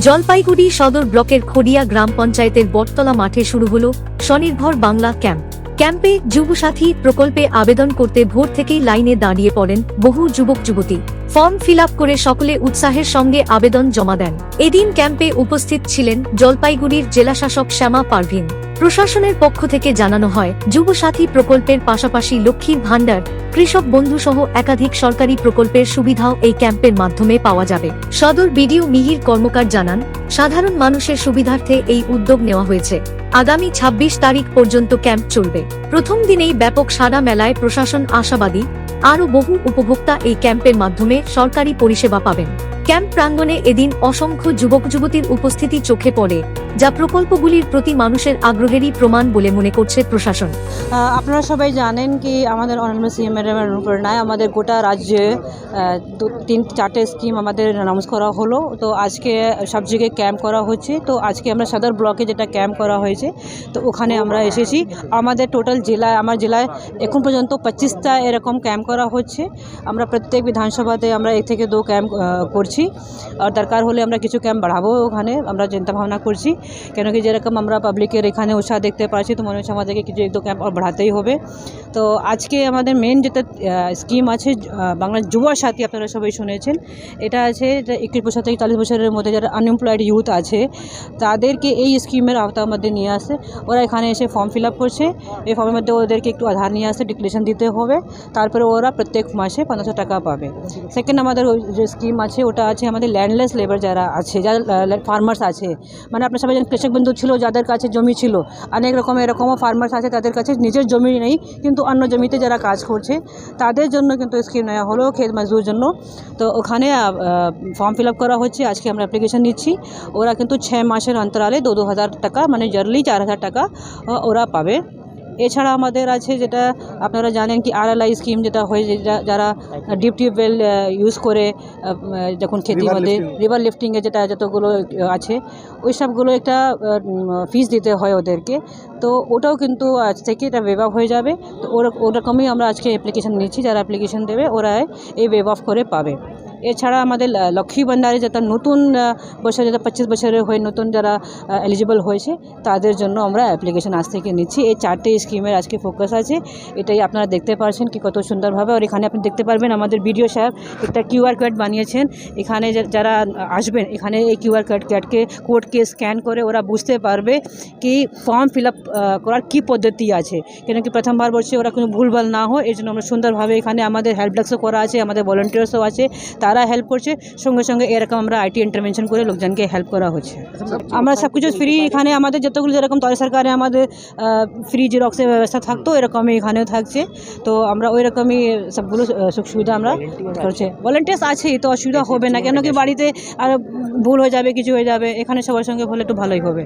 জলপাইগুড়ি সদর ব্লকের খড়িয়া গ্রাম পঞ্চায়েতের বটতলা মাঠে শুরু হল স্বনির্ভর বাংলা ক্যাম্প। ক্যাম্পে যুবসাথী প্রকল্পে আবেদন করতে ভোর থেকেই লাইনে দাঁড়িয়ে পড়েন বহু যুবক যুবতী। ফর্ম ফিল করে সকলে উৎসাহের সঙ্গে আবেদন জমা দেন। এদিন ক্যাম্পে উপস্থিত ছিলেন জলপাইগুড়ির জেলাশাসক শ্যামা পারভিন। প্রশাসনের পক্ষ থেকে জানানো হয়, যুবসাথী প্রকল্পের পাশাপাশি লক্ষ্মীর ভাণ্ডার, কৃষক বন্ধু সহ একাধিক সরকারি প্রকল্পের সুবিধাও এই ক্যাম্পের মাধ্যমে পাওয়া যাবে। সদর বিডিও মিহির কর্মকার জানান, সাধারণ মানুষের সুবিধার্থে এই উদ্যোগ নেওয়া হয়েছে। আগামী ২৬ তারিখ পর্যন্ত ক্যাম্প চলবে। প্রথম দিনেই ব্যাপক সাড়া মেলায় প্রশাসন আশাবাদী, আরও বহু উপভোক্তা এই ক্যাম্পের মাধ্যমে সরকারি পরিষেবা পাবেন। ক্যাম্প প্রাঙ্গণে এদিন অসংখ্য যুবক যুবতীর উপস্থিতি চোখে পড়ে। যা প্রকল্পগুলির প্রতি মানুষের আগ্রহেরই প্রমাণ বলে মনে করছে প্রশাসন। আপনারা সবাই জানেন কি আমাদের অনারেবল সিএম ম্যাডাম অনুপ্রেরণায় আমাদের গোটা রাজ্যে তিন, চারটে স্কিম আমাদের অ্যানাউন্স করা হলো। তো আজকে সব জায়গায় ক্যাম্প করা হচ্ছে। তো আজকে আমরা সদর ব্লকে যেটা ক্যাম্প করা হয়েছে, তো ওখানে আমরা এসেছি। আমাদের টোটাল জেলায়, আমার জেলায় এখন পর্যন্ত পঁচিশটা এরকম ক্যাম্প করা হচ্ছে। আমরা প্রত্যেক বিধানসভাতে আমরা এক থেকে দু ক্যাম্প করছি। আর দরকার হলে আমরা কিছু ক্যাম্প বাড়াবো ওখানে। আমরা চিন্তা ভাবনা করছি। কেন কি যেরকম আমরা পাবলিকের এখানে উৎসাহ দেখতে পাচ্ছি, তো মনে হচ্ছে আমাদেরকে কিছু একটু ক্যাম্প বাড়াতেই হবে। তো আজকে আমাদের মেন যেটা স্কিম আছে বাংলার যুব সাথী আপনারা সবাই শুনেছেন। এটা আছে একত্রিশ বছর থেকে চল্লিশ বছরের মধ্যে যারা আনএমপ্লয়েড ইউথ আছে, তাদেরকে এই স্কিমের আওতার মধ্যে নিয়ে আসে। ওরা এখানে এসে ফর্ম ফিল করছে। এই ফর্মের মধ্যে ওদেরকে একটু আধার নিয়ে আসে ডিক্লেশন দিতে হবে। তারপরে ওরা প্রত্যেক মাসে পনেরোশো টাকা পাবে। সেকেন্ড আমাদের ওই যে স্কিম আছে, ওটা আছে আমাদের ল্যান্ডলেস লেবার যারা আছে, যারা ফার্মার্স আছে। মানে আপনার সবাই কৃষক বন্ধু ছিল, যাদের কাছে জমি ছিল, অনেক রকম এরকমও ফার্মার্স আছে তাদের কাছে নিজের জমি নেই, কিন্তু অন্য জমিতে যারা কাজ করছে, তাদের জন্য কিন্তু স্কিম নেওয়া হলো ক্ষেত মজদুর জন্য। তো ওখানে ফর্ম ফিল আপ করা হচ্ছে, আজকে আমরা অ্যাপ্লিকেশন নিচ্ছি। ওরা কিন্তু ছয় মাসের অন্তরালে দু দু হাজার টাকা মানে ইয়ারলি চার হাজার টাকা ওরা পাবে। এছাড়া আমাদের আছে যেটা আপনারা জানেন কি আরএলআই স্কিম যেটা হয় যারা ডিপ টিউবওয়েল ইউজ করে যখন খেতির মধ্যে রিভার লিফটিংয়ে যেটা যতগুলো আছে ওই সবগুলো একটা ফিস দিতে হয় ওদেরকে। তো ওটাও কিন্তু আজ থেকে এটা ওয়েভ অফ হয়ে যাবে। তো ওর- ওরকমই আমরা আজকে অ্যাপ্লিকেশন নিচ্ছি যারা অ্যাপ্লিকেশন দেবে ওরা এই ওয়েভ অফ করে পাবে। এছাড়া আমাদের লক্ষ্মী ভান্ডারে যেটা নতুন বছর যেটা পঁচিশ বছরের হয়ে নতুন যারা এলিজিবল হয়েছে, তাদের জন্য আমরা অ্যাপ্লিকেশন আজ থেকে নিচ্ছি। এই চারটে স্কিমের আজকে ফোকাস আছে। এটাই আপনারা দেখতে পারছেন কি কত সুন্দরভাবে। আর এখানে আপনি দেখতে পারবেন আমাদের ভিডিও সাহেব একটা কিউআর কোড বানিয়েছেন। এখানে যারা আসবেন, এখানে এই কিউআর কোড কোডকে কোডকে স্ক্যান করে ওরা বুঝতে পারবে কি ফর্ম ফিল করার কী পদ্ধতি আছে। কেন কি প্রথমবার বলছে ওরা কোনো ভুলভাল না হয় এর জন্য আমরা সুন্দরভাবে এখানে আমাদের হেল্প ডেস্কও করা আছে, আমাদের ভলেন্টিয়ার্সও আছে। তারা হেল্প করছে। সঙ্গে সঙ্গে এরকম আমরা আইটি ইন্টারভেনশন করে লোকজনকে হেল্প করা হচ্ছে। আমরা সব কিছু ফ্রি এখানে আমাদের যতগুলো যেরকম তয় সরকারে আমাদের ফ্রি জেরক্সের ব্যবস্থা থাকতো, এরকমই এখানেও থাকছে। তো আমরা ওই রকমই সবগুলো সুখ সুবিধা আমরা করছে। ভলেন্টিয়ার্স আছেই, তো অসুবিধা হবে না। কেন কি বাড়িতে আর ভুল হয়ে যাবে, কিছু হয়ে যাবে। এখানে সবার সঙ্গে হলে একটু ভালোই হবে।